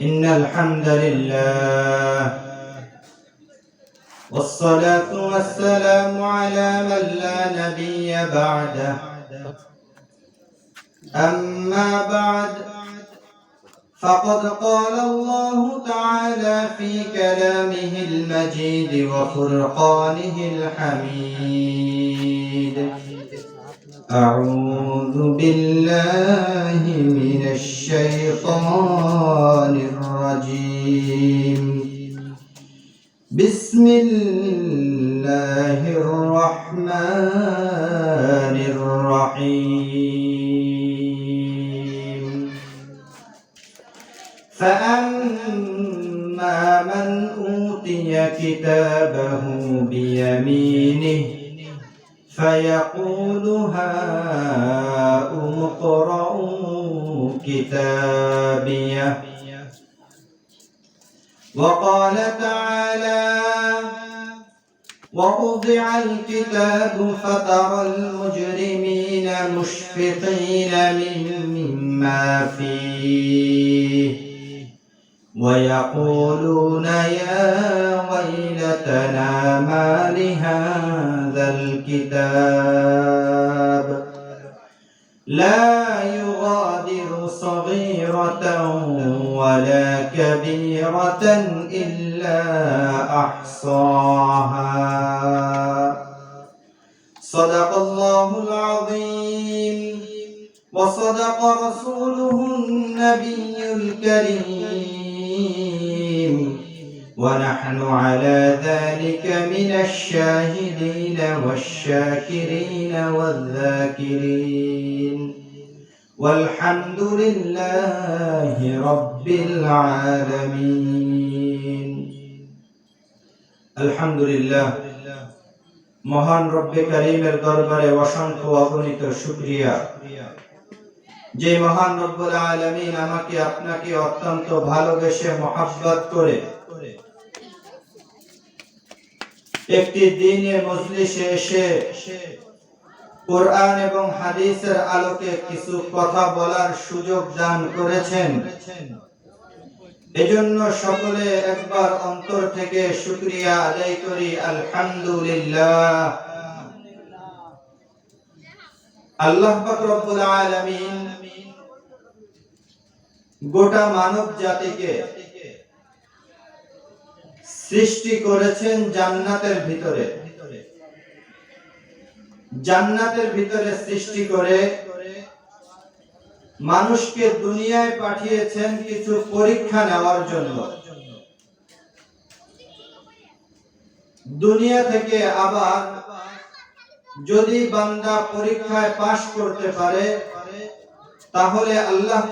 إن الحمد لله والصلاة والسلام على من لا نبي بعده. أما بعد فقد قال الله تعالى في كلامه المجيد وفرقانه الحميد. أعوذ بالله من الشيطان الرجيم. بسم الله الرحمن الرحيم. فأما من أوتي كتابه بيمينه فيقول هاؤم اقرءوا كتابيه. وقال تعالى ووضع الكتاب فترى المجرمين مشفقين مما فيه. ويقولون يا ويلتنا ما لهذا الكتاب لا يغادر صغيرة ولا كبيرة إلا أحصاها. صدق الله العظيم. وصدق رسوله النبي الكريم. ونحن على ذلك من الشاهدين والشاكرين والذاكرين والحمد لله رب العالمين الحمد لله মহান রব্বে করিমের দরবারে অসংখ্য অগণিত শুকরিয়া যে মহান রব্বুল আলামিন আমাকে আপনাকে অত্যন্ত ভালোবেসে মহাব্বত করে একটি দিনে মজলিসে এসে কোরআন এবং হাদিসের আলোকে কিছু কথা বলার সুযোগ দান করেছেন। এজন্য সকলে একবার অন্তর থেকে শুকরিয়া আদায় করি, আলহামদুলিল্লাহ। আল্লাহ পাক রব্বুল আলামিন গোটা মানব জাতিকে সৃষ্টি করেছেন জান্নাতের ভিতরে। জান্নাতের ভিতরে সৃষ্টি করে মানুষকে দুনিয়ায় পাঠিয়েছেন কিছু পরীক্ষা নেওয়ার জন্য। দুনিয়া থেকে আবার যদি বান্দা পরীক্ষায় পাশ করতে পারে তাহলে আল্লাহ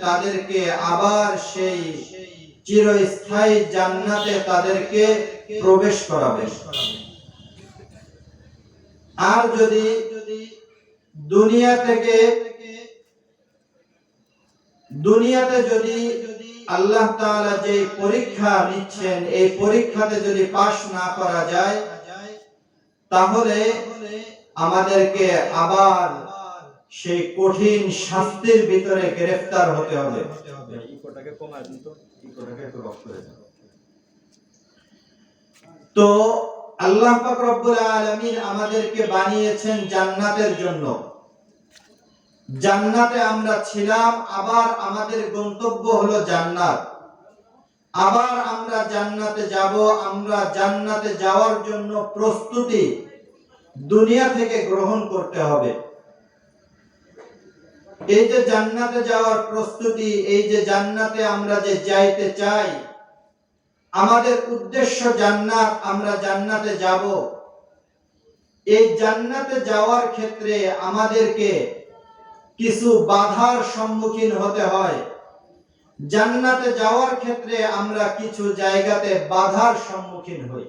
তাদেরকে আবার সেই চিরস্থায়ী জান্নাতে তাদেরকে প্রবেশ করাবে আর যদি দুনিয়া থেকে দুনিয়াতে যদি আল্লাহ তাআলা যে পরীক্ষা নিচ্ছেন, এই পরীক্ষাতে যদি পাশ না করা যায়, তাহলে আমাদেরকে আবার সেই কঠিন শাস্তির ভিতরে গ্রেফতার হতে হবে। ইকোটাকে কমায় দিন তো। ইকোটাকে একটু রক করে তো আল্লাহ পাক রব্বুল আলামিন আমাদেরকে বানিয়েছেন জান্নাতের জন্য। জান্নাতে আমরা ছিলাম আবার আমাদের গন্তব্য হলো জান্নাত। আবার আমরা জান্নাতে যাব আমরা জান্নাতে যাওয়ার জন্য প্রস্তুতি দুনিয়া থেকে গ্রহণ করতে হবে। এই যে জান্নাতে যাওয়ার প্রস্তুতি, এই যে জান্নাতে আমরা যে যাইতে চাই, আমাদের উদ্দেশ্য জান্নাত, আমরা জান্নাতে যাব। এই জান্নাতে যাওয়ার ক্ষেত্রে আমাদেরকে কিছু বাধার সম্মুখীন হতে হয়। জান্নাতে যাওয়ার ক্ষেত্রে আমরা কিছু জায়গাতে বাধার সম্মুখীন হই।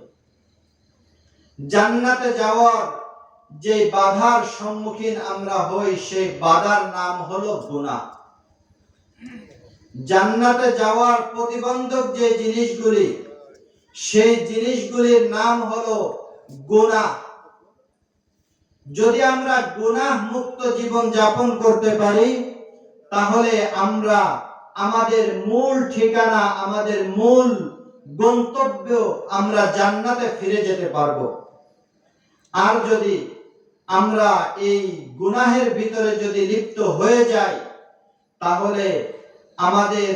জান্নাতে যাওয়ার যে বাধার সম্মুখীন আমরা হই সেই বাধার নাম হলো গুনাহ জান্নাতে যাওয়ার প্রতিবন্ধক যে জিনিসগুলি, সেই জিনিসগুলির নাম হলো গুনাহ যদি আমরা গুনাহ মুক্ত জীবন যাপন করতে পারি, তাহলে আমরা আমাদের মূল ঠিকানা, আমাদের মূল গন্তব্য আমরা জান্নাতে ফিরে যেতে পারব। আর যদি আমরা এই গুনাহের ভিতরে যদি লিপ্ত হয়ে যাই, তাহলে আমাদের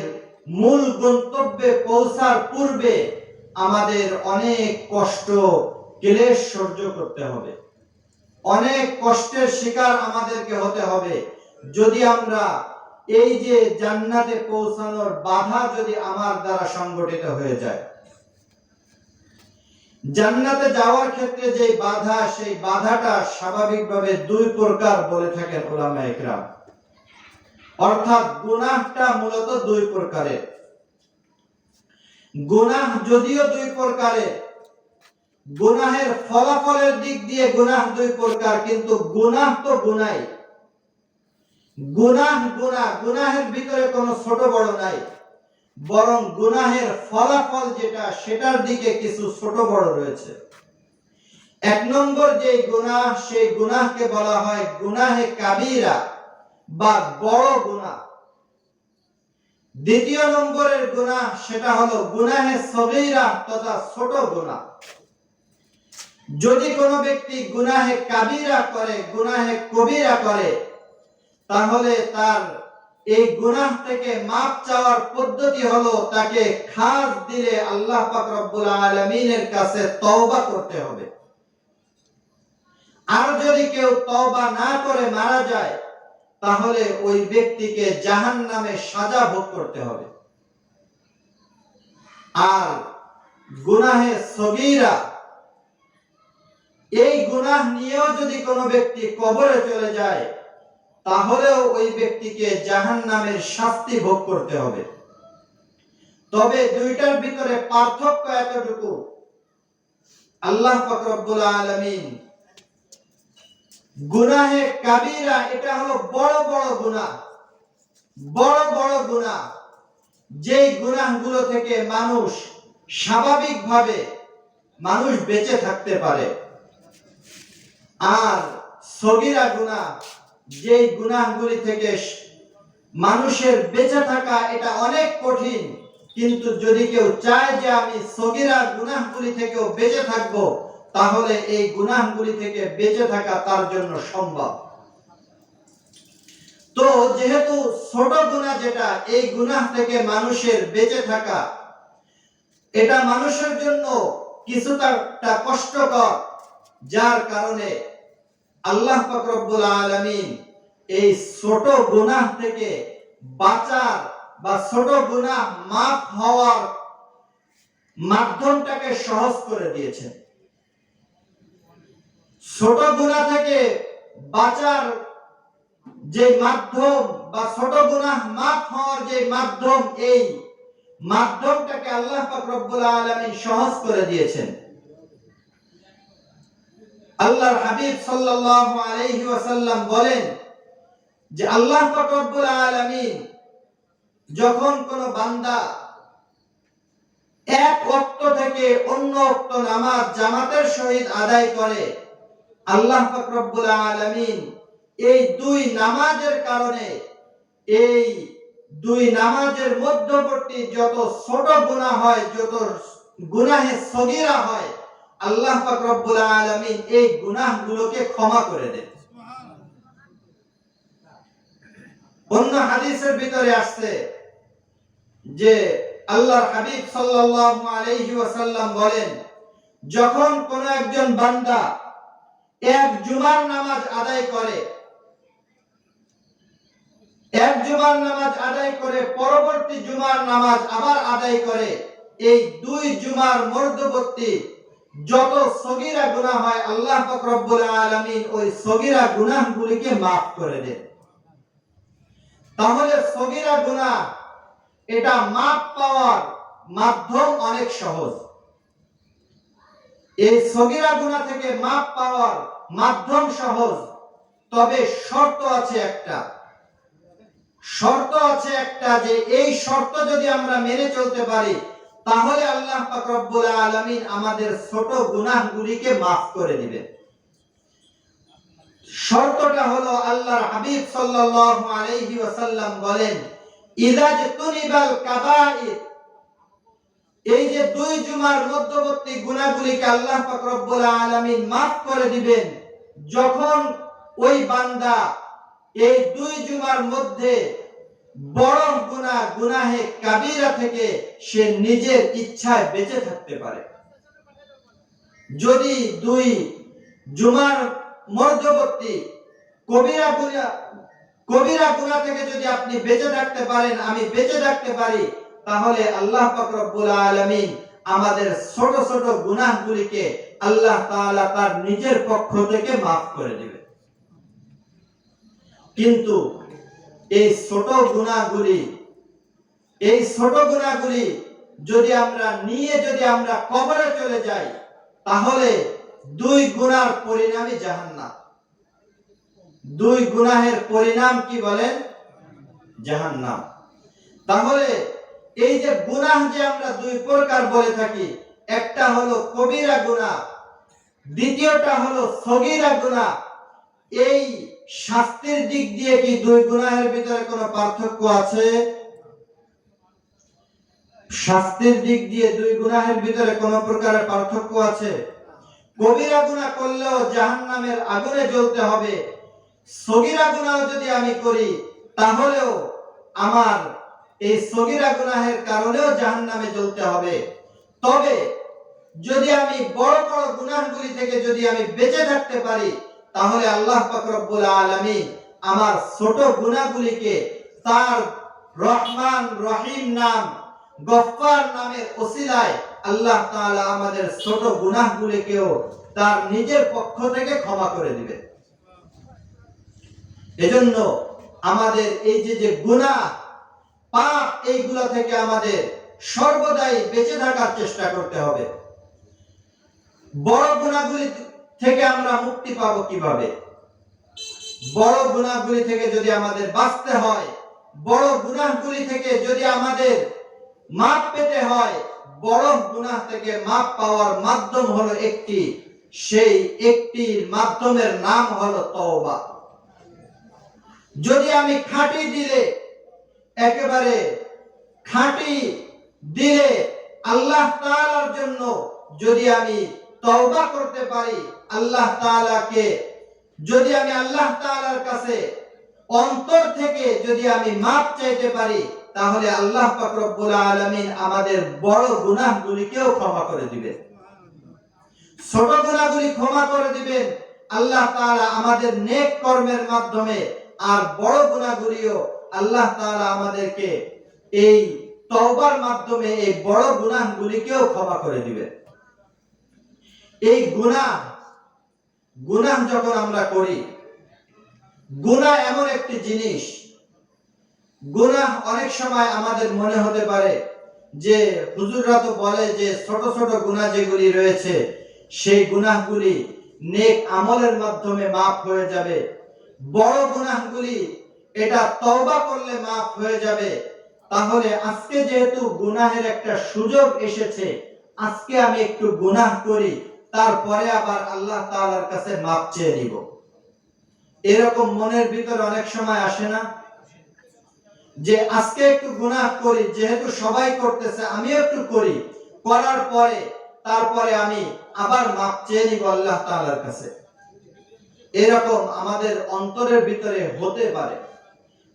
মূল গন্তব্যে পৌঁছার পূর্বে আমাদের অনেক কষ্ট ক্লেশ সহ্য করতে হবে। অনেক কষ্টের শিকার আমাদেরকে হতে হবে। যদি আমরা এই যে জান্নাতে পৌঁছানোর বাধা যদি আমার দ্বারা সংগঠিত হয়ে যায় জান্নাতে যাওয়ার ক্ষেত্রে যে বাধা, সেই বাধাটা স্বাভাবিকভাবে দুই প্রকার বলে থাকেন ওলামা একরাম। অর্থাৎ গুনাহটা মূলত দুই প্রকারের। গুনাহ যদিও দুই প্রকারের, গুনাহের ফলাফলের দিক দিয়ে গুনাহ দুই প্রকার, কিন্তু গুনাহ তো গুনাই। গুনাহ গুনাহ, গুনাহের ভিতরে কোনো ছোট বড় নাই। বরং গুনাহের ফলাফল যেটা, সেটার দিকে কিছু ছোট বড় রয়েছে। এক নম্বর যে গুনাহ, সেই গুনাহকে বলা হয় গুনাহে কাবিরা বা বড় গুনাহ। দ্বিতীয় নম্বরের গুনাহ, সেটা হলো গুনাহে সগীরা তথা ছোট গুনাহ। যদি কোনো ব্যক্তি গুনাহে কাবিরা করে, গুনাহে কবিরা করে, তাহলে তার এই গুনাহ থেকে মাপ চাওয়ার পদ্ধতি হলো তাকে খাস দিলে আল্লাহ পাক রব্বুল আলামিনের কাছে তওবা করতে হবে। আর যদি কেউ তওবা না করে মারা যায়, তাহলে ওই ব্যক্তিকে জাহান্নামে সাজা ভোগ করতে হবে। আর গুনাহে সগীরা, এই গুনাহ নিয়েও যদি কোনো ব্যক্তি কবরে চলে যায় তাহলেও ওই ব্যক্তিকে জাহান্নামের শাস্তি ভোগ করতে হবে। তবে দুইটার ভিতরে পার্থক্য এতটুকু। আল্লাহ পাক রব্বুল আলামিন গুনাহে কাবিরা, এটা হলো বড় বড় গুনাহ। বড় বড় গুনাহ। যেই গুনাহগুলো থেকে মানুষ স্বাভাবিকভাবে মানুষ বেঁচে থাকতে পারে। আর সগীরা গুনাহ যেই গুনাহগুলি থেকে মানুষের বেঁচে থাকা এটা অনেক কঠিন। কিন্তু যদি কেউ চায় যে আমি সগীরা গুনাহগুলি থেকেও বেঁচে থাকব, তাহলে এই গুনাহগুলি থেকে বেঁচে থাকা তার জন্য সম্ভব। তো যেহেতু ছোট গুনাহ যেটা, এই গুনাহ থেকে মানুষের বেঁচে থাকা, এটা মানুষের জন্য কিছুটা কষ্টকর, যার কারণে আল্লাহ পাক রব্বুল আলামিন এই ছোট গুনাহ থেকে বাঁচার বা ছোট গুনাহ মাফ হওয়ার মাধ্যমটাকে সহজ করে দিয়েছেন। ছোট গুনাহ থেকে বাঁচার যে মাধ্যম বা ছোট গুনাহ মাফ হওয়ার যে মাধ্যম এই মাধ্যমটাকে আল্লাহ রব্বুল আলামিন সহজ করে দিয়েছেন। আল্লাহর হাবিব সাল্লাল্লাহু আলাইহি ওয়াসাল্লাম বলেন যে আল্লাহ পাক রব্বুল আলামিন যখন কোন বান্দা এক ওয়াক্ত থেকে অন্য ওয়াক্ত নামাজ জামাতের সহিত আদায় করে, আল্লাহ পাক রব্বুল আলামিন এই দুই নামাজের কারণে এই দুই নামাজের মধ্যবর্তী যত ছোট গুনাহ হয়, যত গুনাহে সগীরা হয় আল্লাহ পাক রব্বুল আলামিন এই গুনাহগুলোকে ক্ষমা করে দেন। অন্য হাদিসের ভিতরে আসছে যে আল্লাহর হাবিব সাল্লাল্লাহু আলাইহি ওয়াসাল্লাম বলেন, যখন কোন একজন বান্দা এক জুমার নামাজ আদায় করে, এক জুমার নামাজ আদায় করে, পরবর্তী জুমার নামাজ আবার আদায় করে, এই দুই জুমার মধ্যবর্তী যত সগীরা গুনাহ হয়, আল্লাহ পাক রব্বুল আলামিন ওই সগীরা গুনাহগুলিকে মাফ করে দেন। তাহলে সগীরা গুনাহ, এটা মাপ পাওয়ার মাধ্যম অনেক সহজ। এই সগীরা গুনাহ থেকে মাপ পাওয়ার মাধ্যম সহজ, তবে শর্ত আছে একটা। শর্ত আছে একটা যে, এই শর্ত যদি আমরা মেনে চলতে পারি তাহলে আল্লাহ পাক আলামিন আমাদের ছোট গুনাহগুলিকে মাফ করে দিবেন। শর্তটা হলো আল্লাহর হাবিব সাল্লাল্লাহু আলাইহি ওয়াসাল্লাম বলেন তুনিবাল কাবাইর এই যে দুই জুমার মধ্যবর্তী গুনাহগুলিকে আল্লাহ পাক রব্বুল আলামিন maaf করে দিবেন, যখন ওই বান্দা এই দুই জুমার মধ্যে বড় গুনাহ গুনাহে কাবিরা থেকে সে নিজের ইচ্ছায় বেঁচে থাকতে পারে। যদি দুই জুমার মধ্যবর্তী কবিরা গুনা, কবিরা গুনাহ থেকে যদি আপনি বেঁচে থাকতে পারেন, আমি বেঁচে থাকতে পারি, তাহলে আল্লাহ রব্বুল আলামিন আমাদের ছোট ছোট গুনাহগুলিকে আল্লাহ তাআলা তার নিজের পক্ষ থেকে maaf করে দিবে কিন্তু এই ছোট গুনাহগুলি এই ছোট গুনাহগুলি যদি আমরা নিয়ে যদি আমরা কবরে চলে যাই, তাহলে দুই গুণার পরিণামই জাহান্নাম। দুই গুনাহের পরিণাম কি বলেন? জাহান্নাম। তাহলে এই যে গুনাহ যে আমরা দুই প্রকার বলে থাকি, একটা হলো কবিরা গুনাহ, দ্বিতীয়টা হলো সগীরা গুনাহ। এই শাস্তির দিক দিয়ে কি দুই গুনাহের ভিতরে কোনো পার্থক্য আছে? শাস্তির দিক দিয়ে দুই গুনাহের ভিতরে কোনো প্রকারের পার্থক্য আছে? কবিরা গুনাহ করলেও জাহান্নামের আগুনে জ্বলতে হবে। সগীরা গুনাহ যদি আমি করি, তাহলেও আমার এই সগীরা গুনাহের কারণেও জাহান্নামে জ্বলতে হবে। তবে যদি আমি বড় বড় গুনাহগুলি থেকে যদি আমি বেঁচে থাকতে পারি তাহলে আল্লাহ রব্বুল আলামিন আমার ছোট গুনাহগুলিকে তার রহমান রহিম নাম, গফফার নামের ওসিলায় আল্লাহ তাআলা আমাদের ছোট গুনাহগুলিকেও তার নিজের পক্ষ থেকে ক্ষমা করে দিবে এজন্য আমাদের এই যে যে গুনাহ, পাপ এইগুলো থেকে আমাদের সর্বদাই বেঁচে থাকার চেষ্টা করতে হবে। বড় গুণাগুলি থেকে আমরা মুক্তি পাব কীভাবে? বড় গুণাগুলি থেকে যদি আমাদের বাঁচতে হয়, বড় গুনাহগুলি থেকে যদি আমাদের মাপ পেতে হয়, বড় গুনাহ থেকে মাপ পাওয়ার মাধ্যম হলো একটি, সেই একটি মাধ্যমের নাম হলো তওবা। যদি আমি খাঁটি দিলে, একেবারে খাঁটি দিলে আল্লাহ তাআলার জন্য যদি আমি তওবা করতে পারি, আল্লাহ তাআলাকে। যদি আমি আল্লাহ তাআলার কাছে অন্তর থেকে যদি আমি মাপ চাইতে পারি, তাহলে আল্লাহ পাক রব্বুল আলামিন আমাদের বড় গুনাহগুলিকেও ক্ষমা করে দিবেন। ছোট গুনাহগুলি ক্ষমা করে দিবেন। আল্লাহ তাআলা আমাদের নেক কর্মের মাধ্যমে আর বড় গুনাহগুলিও আল্লাহ তাআলা আমাদেরকে এই তওবার মাধ্যমে এই বড় গুনাহগুলিকেও ক্ষমা করে দিবেন। এই গুনাহ গুনাহ যখন আমরা করি গুনাহ এমন একটি জিনিস গুনাহ অনেক সময় আমাদের মনে হতে পারে যে হুজুররা তো বলে যে ছোট ছোট গুনাহ যেগুলি রয়েছে, সেই গুনাহগুলি নেক আমলের মাধ্যমে মাফ হয়ে যাবে। বড় গুনাহগুলি এটা তওবা করলে মাফ হয়ে যাবে। তাহলে আজকে যেহেতু গুনাহের একটা সুযোগ এসেছে, আজকে আমি একটু গুনাহ করি। তারপরে আবার আল্লাহ তাআলার কাছে মাপ চেয়ে নিব। এরকম মনের ভিতরে অনেক সময় আসে না যে আজকে একটু গুনাহ করি, যেহেতু সবাই করতেছে, আমিও একটু করি। করার পরে, তারপরে আমি আবার মাপ চেয়ে নিব আল্লাহ তাআলার কাছে। এরকম আমাদের অন্তরের ভিতরে হতে পারে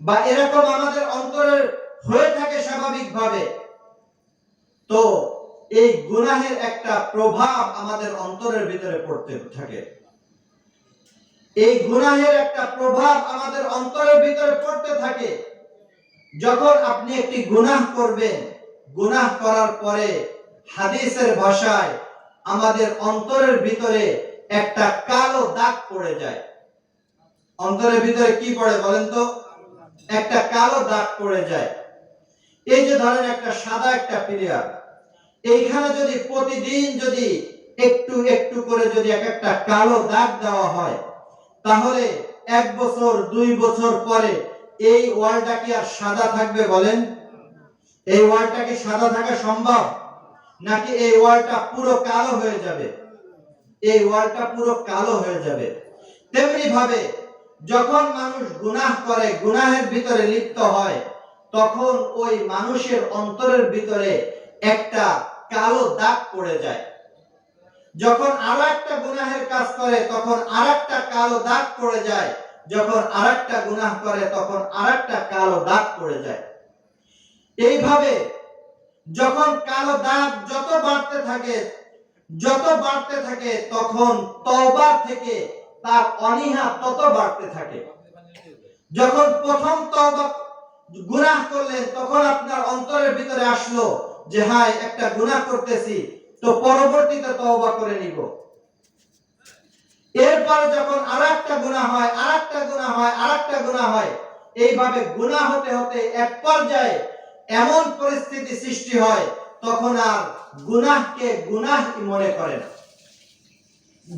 বা এরকম আমাদের অন্তরের হয়ে থাকে স্বাভাবিকভাবে। তো এই গুনাহের একটা প্রভাব আমাদের অন্তরের ভিতরে পড়তে থাকে। এই গুনাহের একটা প্রভাব আমাদের অন্তরের ভিতরে পড়তে থাকে। যখন আপনি একটি গুনাহ করবেন, গুনাহ করার পরে হাদিসের ভাষায় আমাদের অন্তরের ভিতরে একটা কালো দাগ পড়ে যায়। অন্তরের ভিতরে কি পড়ে বলেন তো? একটা কালো দাগ পড়ে যায়। এই যে ধরেন একটা সাদা একটা প্লেয়ার এইখানে যদি প্রতিদিন যদি একটু একটু করে যদি এক একটা কালো দাগ দেওয়া হয়, তাহলে এক বছর, দুই বছর পরে এই ওয়ালটা কি আর সাদা থাকবে বলেন? এই ওয়ালটা কি সাদা থাকা সম্ভব? নাকি এই ওয়ালটা পুরো কালো হয়ে যাবে? এই ওয়ালটা পুরো কালো হয়ে যাবে। তেমনি ভাবে যখন মানুষ গুনাহ করে, গুনাহের ভিতরে লিপ্ত হয়, তখন ওই মানুষের অন্তরের ভিতরে একটা কালো দাগ পড়ে যায়। যখন আর একটা গুনাহের কাজ করে, তখন আর একটা কালো দাগ পড়ে যায়। যখন আর একটা গুনাহ করে, তখন আর একটা কালো দাগ পড়ে যায়। এইভাবে যখন কালো দাগ যত বাড়তে থাকে, যত বাড়তে থাকে, তখন তওবার থেকে তার অনীহা তত বাড়তে থাকে। যখন প্রথম তওবা গুনাহ করলেন, তখন আপনার অন্তরের ভিতরে আসলো যে হ্যাঁ একটা গুনাহ করতেছি, তো পরবর্তীতে তওবা করে নিব। এরপরে যখন আর একটা গুণা হয় আর একটা গুণা হয় আর একটা গুণা হয়, এইভাবে গুণা হতে হতে এক পর্যায়ে এমন পরিস্থিতি সৃষ্টি হয়, তখন আর গুনাহকে গুনাহ মনে করে না।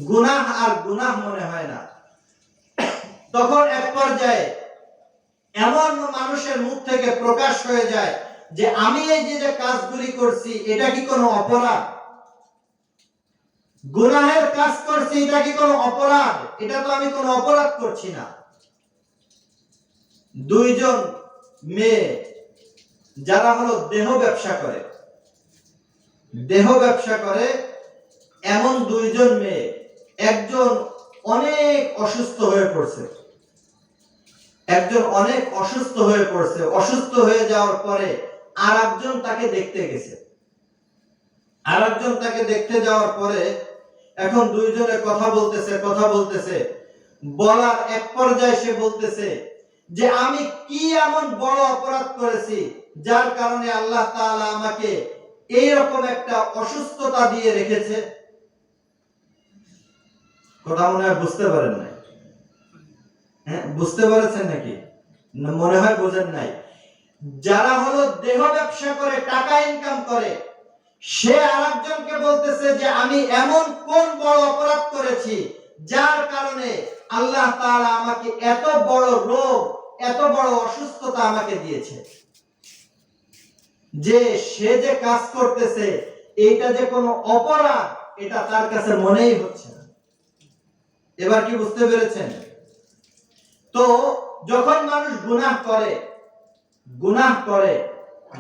গুনাহ আর গুনাহ মনে হয় না। তখন এক পর্যায়ে এমন মানুষের মুখ থেকে প্রকাশ হয়ে যায় যে আমি এই যে যে কাজগুলি করছি, এটা কি কোনো অপরাধ? গুনাহের কাজ করছি, এটা কি কোনো অপরাধ? এটা তো আমি কোনো অপরাধ করছি না। দুইজন মেয়ে, যারা হলো দেহ ব্যবসা করে, দেহ ব্যবসা করে, এমন দুইজন মেয়ে, একজন অনেক অসুস্থ হয়ে পড়ছে। একজন অনেক অসুস্থ হয়ে পড়ছে। অসুস্থ হয়ে যাওয়ার পরে আর একজন তাকে দেখতে গেছে। আর একজন তাকে দেখতে যাওয়ার পরে এখন দুইজনে কথা বলতেছে কথা বলতেছে। বলার এক পর্যায়ে সে বলতেছে যে, আমি কি এমন বড় অপরাধ করেছি যার কারণে আল্লাহ তাআলা আমাকে এই রকম একটা অসুস্থতা দিয়ে রেখেছে? কথা মনে হয় বুঝতে পারেন নাই। হ্যাঁ বুঝতে পেরেছেন নাকি? মনে হয় বোঝেন নাই। যারা হলো দেহ ব্যবসা করে, টাকা ইনকাম করে, সে আরেকজনকে বলতেছে যে, আমি এমন কোন বড় অপরাধ করেছি যার কারণে আল্লাহ তাআলা আমাকে এত বড় রোগ, এত বড় অসুস্থতা আমাকে দিয়েছে? যে সে যে কাজ করতেছে, এইটা যে কোনো অপরাধ, এটা তার কাছে মনেই হচ্ছে না। এবার কি বুঝতে পেরেছেন? তো যখন মানুষ গুনাহ করে গুনাহ করে।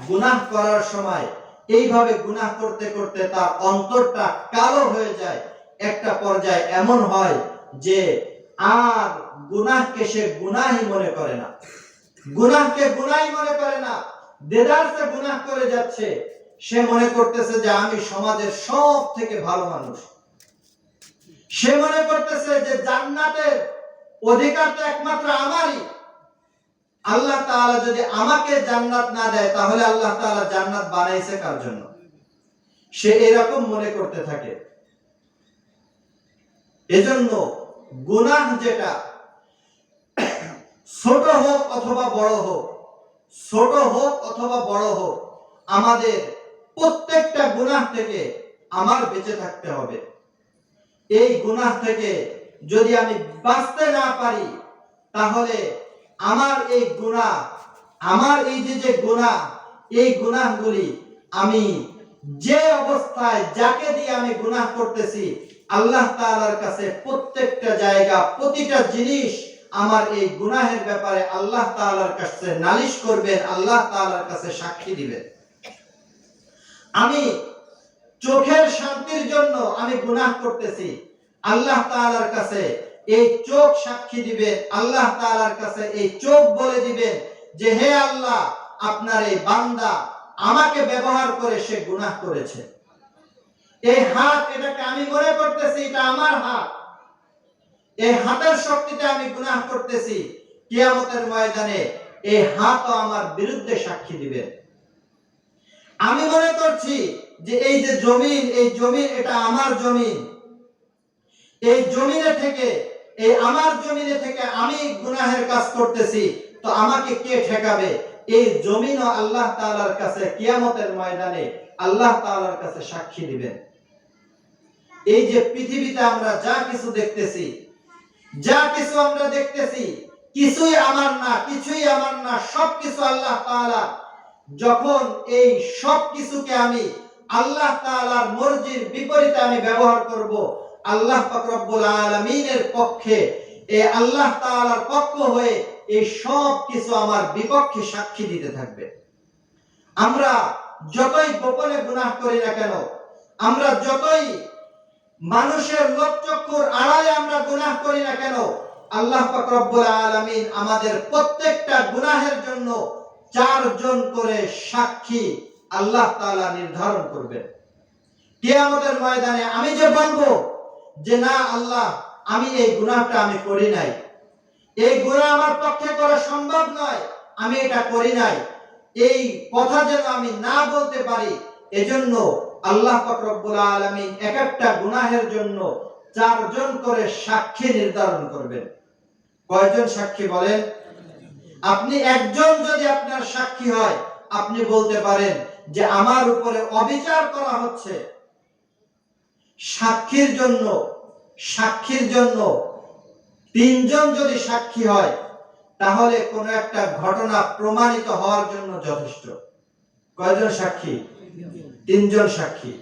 গুনাহ করার সময় এইভাবে গুনাহ করতে করতে তার অন্তরটা কালো হয়ে যায়। একটা পর্যায়ে এমন হয় যে আর গুনাহকে সে গুনাহই মনে করে না। গুনাহকে গুনাহই মনে করে না। দেদারসে গুনাহ করে যাচ্ছে। সে মনে করতেছে যে আমি সমাজের সব থেকে ভালো মানুষ। সে মনে করতেছে যে জান্নাতের অধিকার তো একমাত্র আমারই। আল্লাহ তাআলা যদি আমাকে জান্নাত না দেয়, তাহলে আল্লাহ তাআলা জান্নাত বানাইছে কার জন্য? সে এরকম মনে করতে থাকে। এজন্য গুনাহ যেটা, ছোট হোক অথবা বড় হোক, ছোট হোক অথবা বড় হোক, আমাদের প্রত্যেকটা গুনাহ থেকে আমার বেঁচে থাকতে হবে। এই গুনাহ থেকে যদি আমি বাঁচতে না পারি, তাহলে আমার এই গুনাহ আমার এই যে যে গুনাহ এই গুনাহগুলি আমি যে অবস্থায় যাকে দিয়ে আমি গুনাহ করতেছি, আল্লাহ তাআলার কাছে প্রত্যেকটা জায়গা, প্রতিটা জিনিস আমার এই গুনাহের ব্যাপারে আল্লাহ তাআলার কাছে নালিশ করবেন, আল্লাহ তাআলার কাছে সাক্ষী দিবেন। আমি চোখের শান্তির জন্য আমি গুনাহ করতেছি, আল্লাহ তাআলার কাছে এই চোখ সাক্ষী দিবে, আল্লাহ তাআলার কাছে এই চোখ বলে দিবেন যে, হে আল্লাহ, আপনার এই বান্দা আমাকে ব্যবহার করে সে গুনাহ করেছে। এই হাত এটাকে আমি মনে করতেছি, এটা আমার হাত। এই হাতের শক্তিতে আমি গুনাহ করতেছি। কিয়ামতের ময়দানে এই হাতও আমার বিরুদ্ধে সাক্ষী দিবেন আমি মনে করছি যে, এই যে জমিন, এই জমিন এটা আমার জমিন। এই জমিনে থেকে এই আমার জমিনে থেকে আমি গুনাহের কাজ করতেছি, তো আমাকে কে ঠেকাবে? এই জমিনও আল্লাহ তাআলার কাছে কিয়ামতের ময়দানে আল্লাহ তাআলার কাছে সাক্ষী দিবেন। এই যে পৃথিবীতে আমরা যা কিছু দেখতেছি, যা কিছু আমরা দেখতেছি, কিছুই আমার না, কিছুই আমার না, সবকিছু আল্লাহ তাআলা। যখন এই সব কিছুকে আমি আল্লাহ তাআলার মর্জির বিপরীতে আমি ব্যবহার করব আল্লাহ রব্বুল আলামিনের পক্ষে এই আল্লাহ তাআলার পক্ষ হয়ে এই সব কিছু আমার বিপক্ষে সাক্ষী দিতে থাকবে। আমরা যতই গোপনে গুনাহ করি না কেন, আমরা যতই মানুষের লোকচক্ষুর আড়ালে আমরা গুনাহ করি না কেন, আল্লাহ রব্বুল আলামিন আমাদের প্রত্যেকটা গুনাহের জন্য চারজন করে সাক্ষী আল্লাহ তাআলা নির্ধারণ করবেন। কিয়ামতের ময়দানে আমি যে বলব যে না, আল্লাহ, আমি এই গুনাহটা আমি করি নাই। এই গুনাহ আমার পক্ষে করা সম্ভব নয়, আমি এটা করি নাই। এই কথা যেন আমি না বলতে পারি, এজন্য আল্লাহ পাক রব্বুল আলামিন এক একটা গুনাহের জন্য চারজন করে সাক্ষী নির্ধারণ করবেন। কয়জন সাক্ষী বলেন? আপনি একজন যদি আপনার সাক্ষী হয়, আপনি বলতে পারেন যে আমার উপরে অবিচার করা হচ্ছে। সাক্ষীর জন্য সাক্ষীর জন্য তিনজন যদি সাক্ষী হয়, তাহলে কোন একটা ঘটনা প্রমাণিত হওয়ার জন্য যথেষ্ট। কয়জন সাক্ষী? তিনজন সাক্ষী।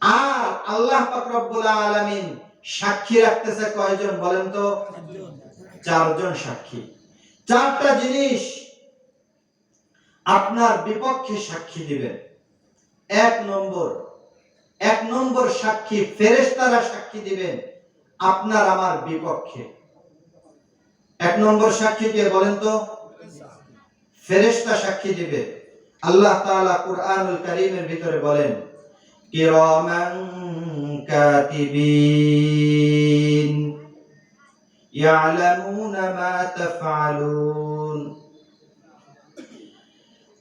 আর আল্লাহ পাক রব্বুল আলামিন সাক্ষী রাখতেছে কয়জন বলেন তো? চারজন সাক্ষী। চারটা জিনিস আপনার বিপক্ষে সাক্ষী দিবেন। এক নম্বর এক নম্বর সাক্ষী, ফেরেশতারা সাক্ষী দিবেন আপনার আমার বিপক্ষে। এক নম্বর সাক্ষী কে বলেন তো? ফেরেশতা সাক্ষী দিবে। আল্লাহ তাআলা কুরআনুল কারীমের ভিতরে বলেন, কিরামান কাতিবিন, ইয়ালামুনা মা তাফআলুন।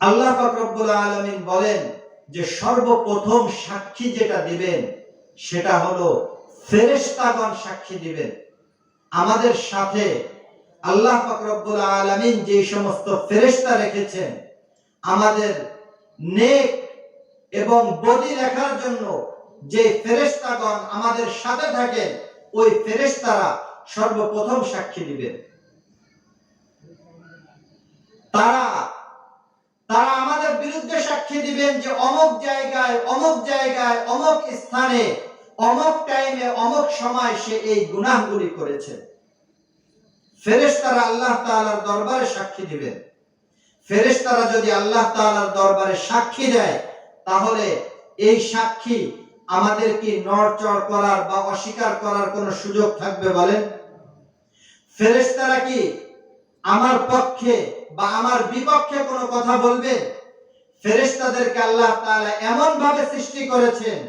আল্লাহ পাক রব্বুল আলামিন বলেন যে সর্বপ্রথম সাক্ষী যেটা দিবেন, সেটা হলো ফেরেশতাগণ সাক্ষী দিবেন। আমাদের সাথে আল্লাহ পাক রব্বুল আলামিন যে সমস্ত ফেরেশতা রেখেছেন, আমাদের নেক এবং বদি লেখার জন্য যে ফেরেশতাগণ আমাদের সাথে থাকেন, ওই ফেরেশতারা সর্বপ্রথম সাক্ষী দিবেন। তারা তারা আমাদের বিরুদ্ধে সাক্ষী দিবেন যে অমুক জায়গায় অমুক জায়গায়, অমুক স্থানে, অমুক টাইমে অমুক সময় সে এই গুনাহগুলি করেছে। ফেরেশতারা আল্লাহ তাআলার দরবারে সাক্ষী দিবেন। ফেরেশতারা যদি আল্লাহ তাআলার দরবারে সাক্ষী দেয়, তাহলে এই সাক্ষী আমাদের কি নড়চড় করার বা অস্বীকার করার কোনো সুযোগ থাকবে বলেন? ফেরেশতারা কি আমার পক্ষে বা আমার বিপক্ষে কোনো কথা বলবে? ফেরেশতাদেরকে আল্লাহ তাআলা এমন ভাবে সৃষ্টি করেছেন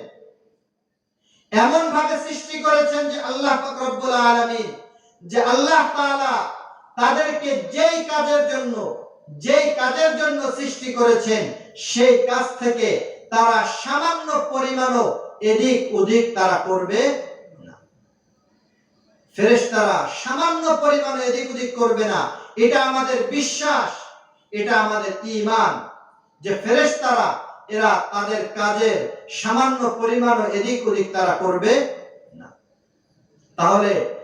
এমন ভাবে সৃষ্টি করেছেন যে আল্লাহ পাক রব্বুল আলামিন, যে আল্লাহ তাআলা তাদেরকে যেই কাজের জন্য, যেই কাজের জন্য সৃষ্টি করেছেন, সেই কাজ থেকে তারা সামান্য পরিমাণও এদিক ওদিক তারা করবে না। ফেরেশতারা সামান্য পরিমাণে এদিক ওদিক করবে না। এটা আমাদের বিশ্বাস, এটা আমাদের ঈমান। যে ফেরেশতারা এরা তাদের কাজের সামান্য পরিমাণও এদিক ওদিক তারা করবে না। তাহলে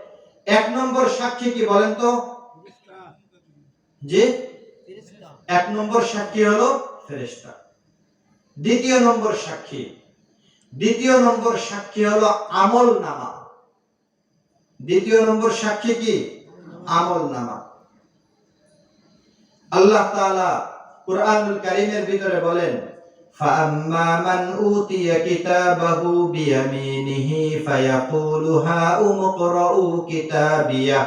এক নম্বর সাক্ষী কি বলেন তো? যে এক নম্বর সাক্ষী হলো ফেরেশতা। দ্বিতীয় নম্বর সাক্ষী। দ্বিতীয় নম্বর সাক্ষী হলো আমল নামা। দ্বিতীয় নম্বর সাক্ষী কি? আমল নামা। আল্লাহ তাআলা কুরআনুল কারীমের ভিতরে বলেন فأما من أوتي كتابه بيمينه فيقول هاؤم اقرءوا كتابيه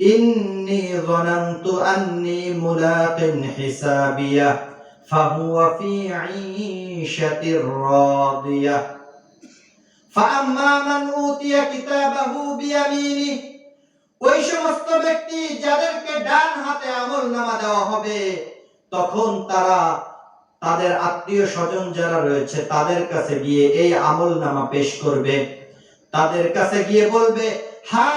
إني ظننت أني ملاق حسابيه فهو في عيشة راضية فأما من أوتي كتابه بيمينه ওই সমস্ত ব্যক্তি যাদেরকে ডান হাতে আমল নামা দেওয়া হবে তখন তারা তাদের আত্মীয় স্বজন যারা রয়েছে, তাদের কাছে গিয়ে এই আমল নামা পেশ করবে। তাদের কাছে গিয়ে বলবে, হা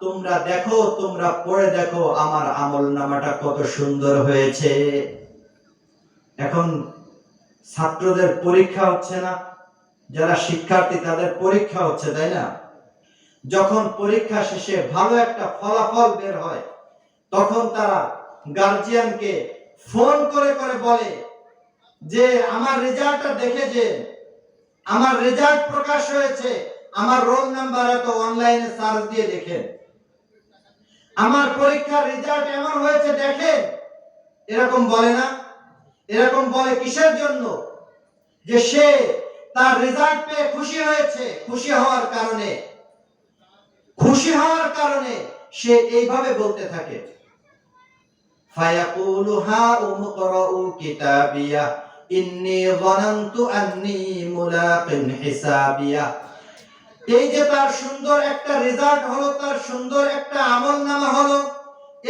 তোমরা দেখো, তোমরা পড়ে দেখো, আমার আমল নামাটা কত সুন্দর হয়েছে। এখন ছাত্রদের পরীক্ষা হচ্ছে না, যারা শিক্ষার্থী তাদের পরীক্ষা হচ্ছে, তাই না? যখন পরীক্ষা শেষে ভালো একটা ফলাফল বের হয় তখন তারা গার্জিয়ানকে ফোন করে করে বলে যে, আমার রেজাল্টটা দেখে যে, আমার রেজাল্ট প্রকাশ হয়েছে, আমার রোল নাম্বার এত অনলাইনে সার্চ দিয়ে দেখেন। আমার পরীক্ষার রেজাল্ট এমন হয়েছে, দেখেন। এরকম বলে না। এরকম বলে কিসের জন্য? যে সে তার রেজাল্ট পেয়ে খুশি হয়েছে, খুশি হওয়ার কারণে। খুশি হওয়ার কারণে সে এইভাবে বলতে থাকে। ফায়াকুলু হা উমকরাউ কিতাবিয়া ইন্নী যনানতু আন্নী মুলাকিন হিসাবিয়া এই যে তার সুন্দর একটা রেজাল্ট হলো, তার সুন্দর একটা আমল নামা হলো,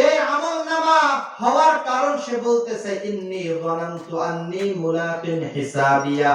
এই আমল নামা হওয়ার কারণ সে বলতেছে, ইন্নি যনানতু আন্নি মুলাকিন হিসাবিয়া।